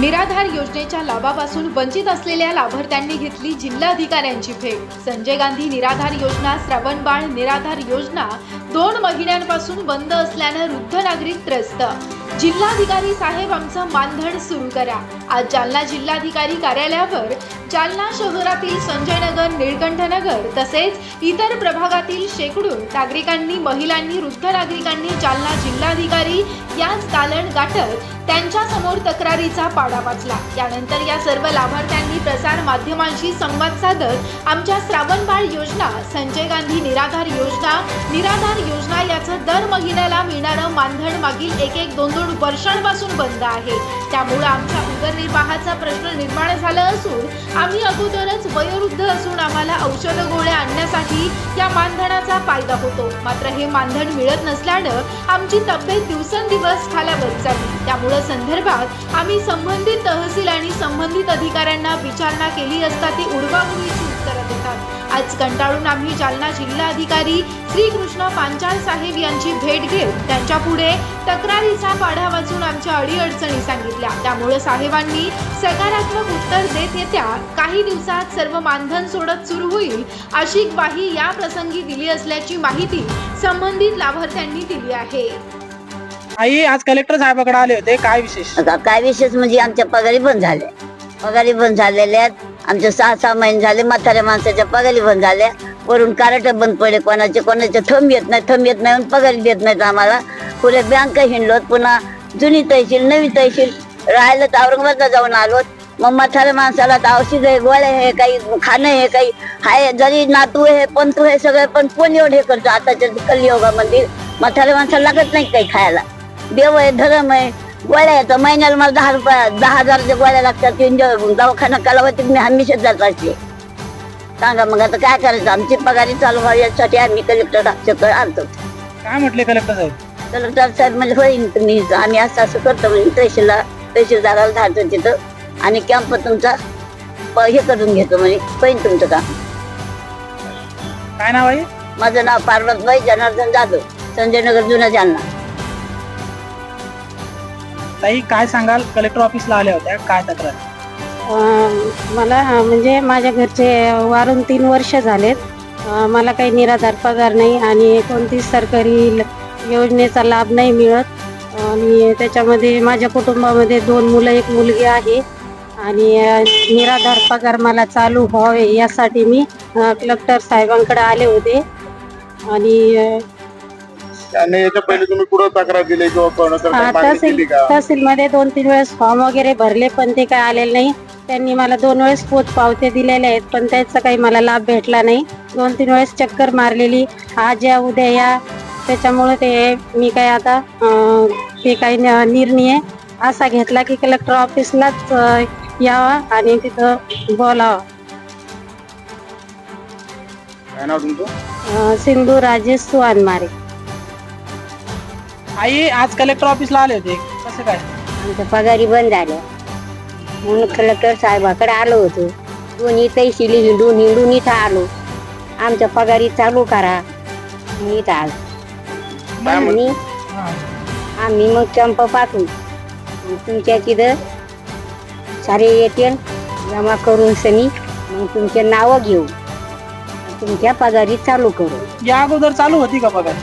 निराधार योजनेच्या लाभापासून वंचित असलेल्या लाभार्थ्यांनी घेतली जिल्हाधिकाऱ्यांची भेट. संजय गांधी निराधार योजना श्रवणबाळ निराधार योजना दोन महिन्यांपासून बंद असल्यानं वृद्ध नागरिक त्रस्त. जिल्हाधिकारी साहेब आमचं मानधन सुरू करा. आज जालना जिल्हाधिकारी कार्यालयावर जालना शहरातील संजयनगर निळकंठनगर तसेच इतर प्रभागातील शेकडो नागरिकांनी महिलांनी वृद्ध नागरिकांनी जालना जिल्हाधिकारी याच दालन गाठत त्यांच्यासमोर तक्रारीचा पाडा वाचला. त्यानंतर या सर्व लाभार्थ्यांनी प्रसार माध्यमांशी संवाद साधत आमच्या श्रावणबाळ योजना संजय गांधी निराधार योजना निराधार योजना याचं दर महिन्याला मिळणारं मानधन मागील एक एक दोन दोन वर्षांपासून बंद आहे. त्यामुळं आमच्या उदरनिर्वाहाचा प्रश्न निर्माण झाला असून आम्ही अगोदरच वयोवृद्ध असून आम्हाला औषध गोळ्या आणण्यासाठी या मानधनाचा फायदा होतो. मात्र हे मानधन मिळत नसल्यानं आमची तब्येत दिवसेंदिवस खालावत जाईल त्यामुळे संदर्भात आम्ही संबंधित तहसील आणि संबंधित अधिकाऱ्यांना विचारणा केली असता ती उडवामुळीची उत्तरं देतात आज कंटाळून आम्ही जालना जिल्हाधिकारी श्रीकृष्ण पांचाळ साहेब यांची भेट घेत त्यांच्या पुढे तक्रारीचा पाढा वाचून आमच्या अडीअडचणी सांगितल्या. त्यामुळे साहेबांनी सकारात्मक उत्तर देत येत्या काही दिवसात सर्व मानधन सोडत सुरू होईल अशी ग्वाही या प्रसंगी दिली असल्याची माहिती संबंधित लाभार्थ्यांनी दिली आहे. आई आज कलेक्टर साहेबाकडे आले होते. काय विशेष? आता काय विशेष? म्हणजे आमच्या पगारी बंद झाल्या. पगारी बंद झालेल्या आहेत. आमचे सहा सहा महिने झाले म्हाताऱ्या माणसाच्या पगारी बंद झाल्या. वरून कार्ड बंद पडले. कोणाचे कोणाचे थंब येत नाही थंब येत नाही म्हणून पगारी देत नाहीत आम्हाला. पुढे बँक हिंडलोत पुन्हा जुनी तहसील नवी तहसील. राहिलं तर औरंगाबादला जाऊन आलो मग म्हाताऱ्या माणसाला तर औषध आहे गोळ्या हे काही खाणं हे काही हाय जरी नातू हे पंतू हे सगळं पण कोण एवढं हे करतो? आताच्या कलियोगामध्ये म्हाताऱ्या माणसाला लागत नाही काही खायला. देव आहे धर्म आहे गोळ्या येतं महिन्याला मला दहा रुपया दहा हजारच्या गोळ्या लागतात तीन दवाखाना कालावधीत मी हमेशाच जात असते सांगा मग आता काय करायचं? आमची पगारी चालू व्हावी यासाठी आम्ही कलेक्टर चक्कर आणतो. काय म्हटले कलेक्टर साहेब? कलेक्टर साहेब म्हणजे होईन तुम्ही आम्ही असं असं करतो म्हणजे तहसीलला तहसीलदाराला धाडतो तिथं आणि कॅम्प तुमचा प- हे करून घेतो म्हणजे होईन तुमचं काम. काय नाव आहे? माझं नाव पार्वतबाई जनार्दन जाधव संजयनगर जुना जालना. ताई काय सांगाल? कलेक्टर ऑफिसला आल्या होत्या. काय तक्रार? मला म्हणजे माझ्या घरचे वारून तीन वर्ष झालेत. मला काही निराधार पगार नाही आणि कोणतीच सरकारी ल- योजनेचा लाभ नाही मिळत. आणि त्याच्यामध्ये माझ्या कुटुंबामध्ये दोन मुलं एक मुलगी आहे. आणि निराधार पगार मला चालू व्हावे यासाठी मी कलेक्टर साहेबांकडे आले होते. आणि आणि याच्या पहिले तुम्ही कुठं तक्रार दिली किंवा कोणाकडे काही मागणी केली तहसील का? तहसीलमध्ये दोन तीन वेळेस फॉर्म वगैरे भरले पण ते काय आलेले नाही. त्यांनी मला दोन वेळेस पोच पावते दिलेले आहेत पण त्याचा काही मला लाभ भेटला नाही. दोन तीन वेळेस चक्कर मारलेली. आज या उद्या या. त्याच्यामुळे ते मी काय आता अं, ते काही न- निर्णय असा घेतला की कलेक्टर ऑफिसलाच अं, यावा आणि तिथं बोलावं. काय नाव तुमचं? अं, सिंधू राजेश सुवानमारे आई आज कलेक्टर ऑफिसला आले होते. कसं काय? आमच्या पगारी बंद झाल्या. म्हणून कलेक्टर साहेबाकडे आलो होतो. दोन्ही तहसील हिंडून हिंडून इथं आलो. आमच्या पगारी चालू करा. मी इथं आलो. काय म्हण- हा. आम्ही मग चंप पाठवू मग तुमच्या तिथं सारे येतील जमा करून सनी मग तुमचे नावं घेऊ. आणि तुमच्या पगारी चालू करू. या अगोदर चालू होती का पगार?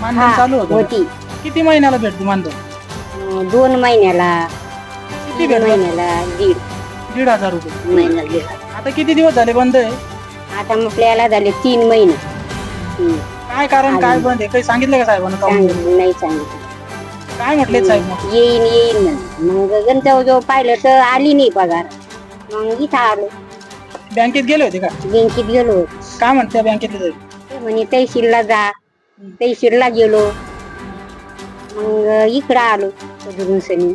मानधन चालू होतं होती. किती महिन्याला भेटते मानधन? अं, दोन महिन्याला किती तीन भेटत महिन्याला दीड. दीड हजार रुपये. महिन्याला दीड आता किती दिवस झाले बंद आहे? आता मग झाले तीन महिने. हम्म. काय कारण काय बंद आहे? काही सांगितलं का साहेबांना जाऊन? सांगितलं नाही सांगितलं. काय म्हटले साहेब मग? येईन येईन. मग गणताव जो पाहिलं तर आली नाही पगार. मग इथं आलो. बँकेत गेले होते का? बँकेत गेलो काय म्हणते बँकेतले? साहेब ते म्हणे तहसीलला जा. तहसीलला गेलो. मग इकडं आलो कधून सनी.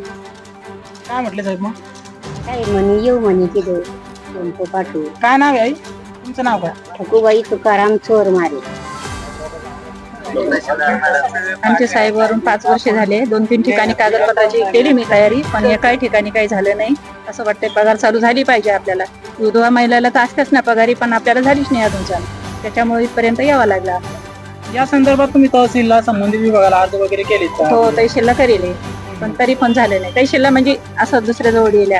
काय म्हटले साहेब मग? काय म्हणे येऊ म्हणे तिथं संप पाठवू. काय नाव आहे आई? तुमचं नाव काय? ठकूबाई तुकाराम चोर मारे. आमचे साहेबवरून पाच वर्ष झाले. दोन तीन ठिकाणी कागदपत्राची केली मी तयारी पण एकाही ठिकाणी काही झालं नाही. असं वाटतंय पगार चालू झाली पाहिजे आपल्याला. विधवा महिलाला तर असतेच ना पगारी पण आपल्याला झालीच नाही अजून चालू. त्याच्यामुळे इथपर्यंत यावं लागलं. या संदर्भात तुम्ही तहसीलला संबंधित विभागाला अर्ज वगैरे केलेत का? तो तहसीलला करेल. पण तरी पण झालं नाही. काही शिल्लक म्हणजे असं दुसऱ्या जवळ गेल्या.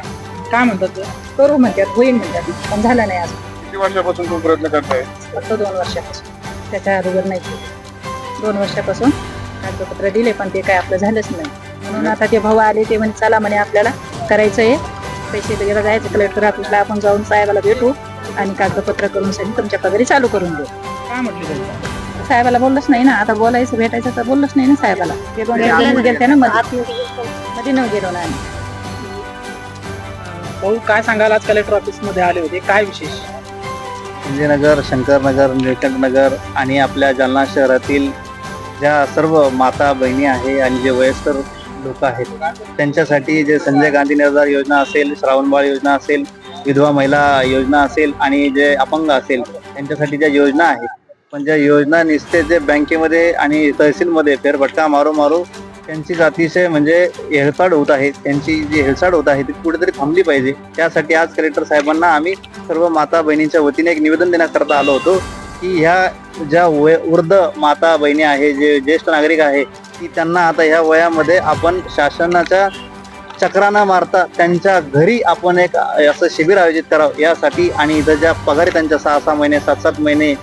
काय म्हणतात ते? करू म्हणतात होईल म्हणतात. पण झालं नाही अजून. किती वर्षापासून तुम्ही प्रयत्न करताय? फक्त दोन वर्षापासून. त्याच्या अगोदर नाही केलं. दोन वर्षापासून कागदपत्र दिले पण ते काय आपलं झालंच नाही. म्हणून आता ते भाऊ आले ते म्हणे चला म्हणे आपल्याला करायचं आहे पैसे वगैरे जायचं कलेक्टर ऑफिसला आपण जाऊन साहेबाला भेटू आणि कागदपत्र करून सगळी तुमच्या पगारी चालू करून देऊ. काय म्हटले त्यांनी? साहेबाला बोललंच नाही ना. आता बोलायचं भेटायचं तर बोललंच नाही ना साहेबाला. दिवस गेलते ना मध्ये. मध्ये भाऊ काय सांगाल? आज कलेक्टर ऑफिसमध्ये आले होते. काय विशेष? संजयनगर शंकरनगर निळकंठनगर आणि आपल्या जालना शहरातील ज्या सर्व माता बहिणी आहे आणि जे वयस्कर लोक आहेत त्यांच्यासाठी जे संजय गांधी निराधार योजना असेल श्रावणबाळ योजना असेल विधवा महिला योजना असेल आणि जे अपंग असेल त्यांच्यासाठी ज्या योजना आहेत ज्या योजना निसते जे बँकेमध्ये आणि तहसीलमध्ये फेरफटका मारू मारू त्यांची अतिशय म्हणजे हेळसाड होत आहे. त्यांची जी हेळसाड होत आहे ती कुठेतरी थांबली पाहिजे. त्यासाठी आज कलेक्टर साहेबांना आम्ही सर्व माता बहिणींच्या वतीने एक निवेदन देण्याकरता आलो होतो की ह्या ज्या वय वृद्ध माता बहिणी आहे जे ज्येष्ठ नागरिक आहे की त्यांना आता ह्या वयामध्ये आपण शासनाच्या चक्रानं मारता त्यांच्या घरी आपण एक असं शिबिर आयोजित करावं. यासाठी आणि इथं ज्या पगारी त्यांच्या सहा सहा महिने सात सात महिने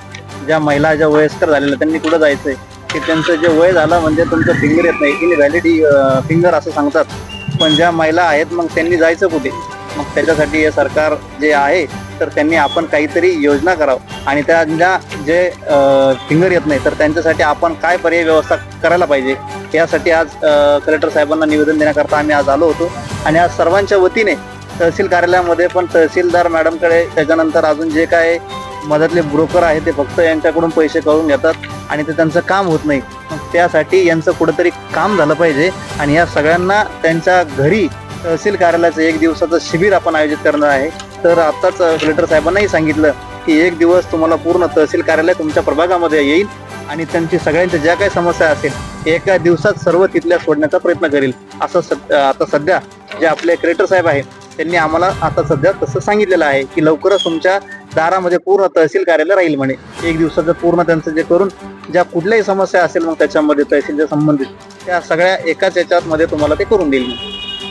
ज्या महिला ज्या वयस्कर झालेल्या त्यांनी कुठं जायचं आहे की त्यांचं जे वय झालं म्हणजे तुमचं फिंगर येत नाही. इनव्हॅलिडी फिंगर असं सांगतात. पण ज्या महिला आहेत मग त्यांनी जायचं कुठे? मग त्याच्यासाठी हे सरकार जे आहे तर त्यांनी आपण काहीतरी योजना करावं. आणि त्यांना जे फिंगर येत नाही तर त्यांच्यासाठी आपण काय पर्याय व्यवस्था करायला पाहिजे? यासाठी आज कलेक्टर साहेबांना निवेदन देण्याकरता आम्ही आज आलो होतो. आणि आज सर्वांच्या वतीने तहसील कार्यालयामध्ये पण तहसीलदार मॅडमकडे त्याच्यानंतर अजून जे काय मधातले ब्रोकर आहेत ते फक्त यांच्याकडून पैसे करून घेतात आणि ते त्यांचं काम होत नाही. त्यासाठी यांचं कुठंतरी काम झालं पाहिजे आणि या सगळ्यांना त्यांच्या घरी तहसील कार्यालयाचं एक दिवसाचं शिबिर आपण आयोजित करणार आहे. तर आत्ताच कलेक्टर साहेबांनाही सांगितलं की एक दिवस तुम्हाला पूर्ण तहसील कार्यालय तुमच्या प्रभागामध्ये येईल आणि त्यांची सगळ्यांच्या ज्या काही समस्या असेल एका दिवसात सर्व तिथल्या सोडण्याचा प्रयत्न करेल. असं सद- आता सध्या जे आपले कलेक्टर साहेब आहेत त्यांनी आम्हाला आता सध्या तसं सांगितलेलं आहे की लवकरच तुमच्या दारामध्ये पूर्ण तहसील कार्यालय राहील म्हणे. एक दिवसाचं पूर्ण त्यांचं जे करून ज्या कुठल्याही समस्या असेल मग त्याच्यामध्ये तहसीलच्या संबंधित त्या सगळ्या एकाच याच्यात मध्ये तुम्हाला ते करून देईल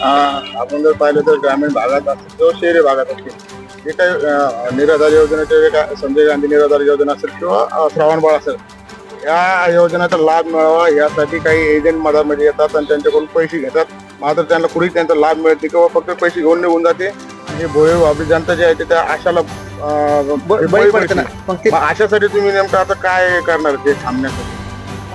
आपण जर पाहिलं तर ग्रामीण भागात असेल किंवा शहरी भागात असतील जे काही निराधार योजनेचे जे काय संजय गांधी निराधार योजना असेल किंवा श्रावणबाळ असेल या योजनेचा लाभ मिळावा यासाठी काही एजंट मधामध्ये येतात आणि त्यांच्याकडून पैसे घेतात. मात्र त्यांना कुठेही त्यांचा लाभ मिळत नाही. किंवा फक्त पैसे घेऊन निघून जाते. हे भोळे आपली जनता जी आहे ते त्या आशाला बळी पडतं ना. मग ते मग अशासाठी तुम्ही नेमकं आता काय करणार ते थांबण्यासाठी?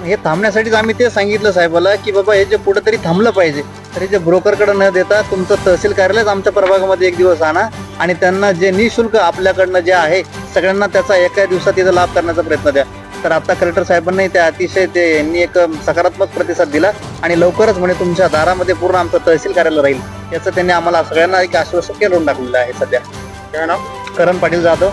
हे थांबण्यासाठीच आम्ही ते सांगितलं साहेबाला की बाबा हे जे कुठेतरी थांबलं पाहिजे. तर हे जे ब्रोकरकडे न देता तुमचं तहसील कार्यालयच आमच्या प्रभागामध्ये एक दिवस आणा. आणि त्यांना जे निशुल्क आपल्याकडनं जे आहे सगळ्यांना त्याचा एका दिवसात त्याचा लाभ करण्याचा प्रयत्न द्या. तर आता कलेक्टर साहेबांनी त्या अतिशय ते यांनी एक सकारात्मक प्रतिसाद दिला आणि लवकरच म्हणे तुमच्या दारामध्ये पूर्ण आमचं तहसील कार्यालय राहील. याचं त्यांनी आम्हाला सगळ्यांना एक आश्वासन करून टाकलेलं आहे सध्या. काय नाव? करण पाटील जाधव.